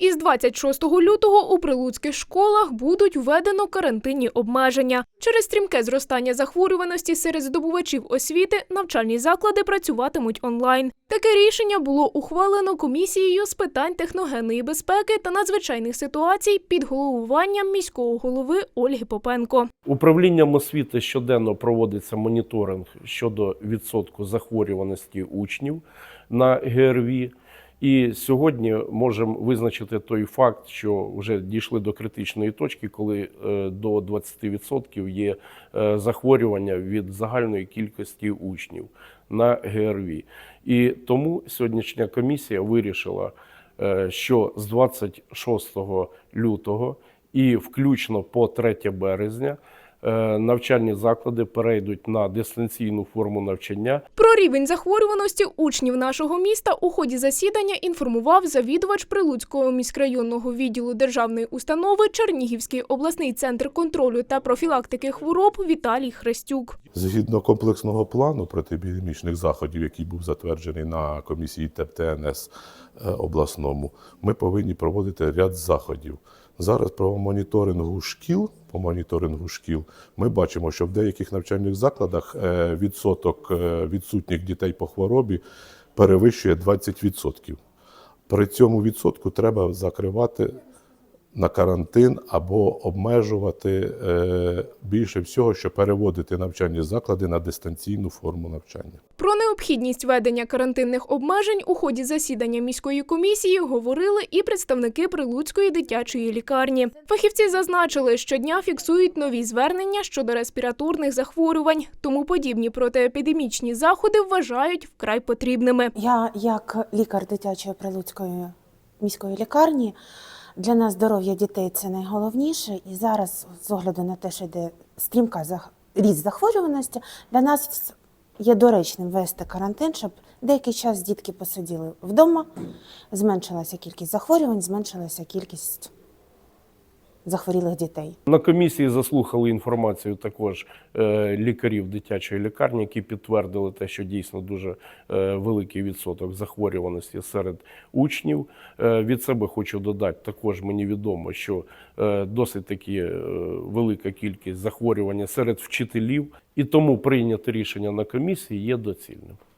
Із 26 лютого у прилуцьких школах будуть введено карантинні обмеження. Через стрімке зростання захворюваності серед здобувачів освіти навчальні заклади працюватимуть онлайн. Таке рішення було ухвалено комісією з питань техногенної безпеки та надзвичайних ситуацій під головуванням міського голови Ольги Попенко. Управлінням освіти щоденно проводиться моніторинг щодо відсотку захворюваності учнів на ГРВІ. І сьогодні можемо визначити той факт, що вже дійшли до критичної точки, коли е, до 20% є е, захворювання від загальної кількості учнів на ГРВІ. І тому сьогоднішня комісія вирішила, е, що з 26 лютого і включно по 3 березня навчальні заклади перейдуть на дистанційну форму навчання. Про рівень захворюваності учнів нашого міста у ході засідання інформував завідувач Прилуцького міськрайонного відділу державної установи Чернігівський обласний центр контролю та профілактики хвороб Віталій Хрестюк. Згідно комплексного плану протиепідемічних заходів, який був затверджений на комісії ТЕП-ТНС е, обласному, ми повинні проводити ряд заходів. Зараз по моніторингу шкіл, по моніторингу шкіл, ми бачимо, що в деяких навчальних закладах е, відсоток е, відсутніх дітей по хворобі перевищує 20%. При цьому відсотку треба закривати на карантин або обмежувати е, більше всього, що переводити навчальні заклади на дистанційну форму навчання. Про необхідність ведення карантинних обмежень у ході засідання міської комісії говорили і представники Прилуцької дитячої лікарні. Фахівці зазначили, що щодня фіксують нові звернення щодо респіраторних захворювань, тому подібні протиепідемічні заходи вважають вкрай потрібними. Я, як лікар дитячої прилуцької міської лікарні, для нас здоров'я дітей це найголовніше. І зараз, з огляду на те, що йде стрімка ріст захворюваності, для нас є доречним вести карантин, щоб деякий час дітки посиділи вдома, зменшилася кількість захворювань, зменшилася кількість захворілих дітей. На комісії заслухали інформацію також е, лікарів дитячої лікарні, які підтвердили те, що дійсно дуже е, великий відсоток захворюваності серед учнів. Е, Від себе хочу додати, також мені відомо, що досить таки велика кількість захворювання серед вчителів, і тому прийняте рішення на комісії є доцільним.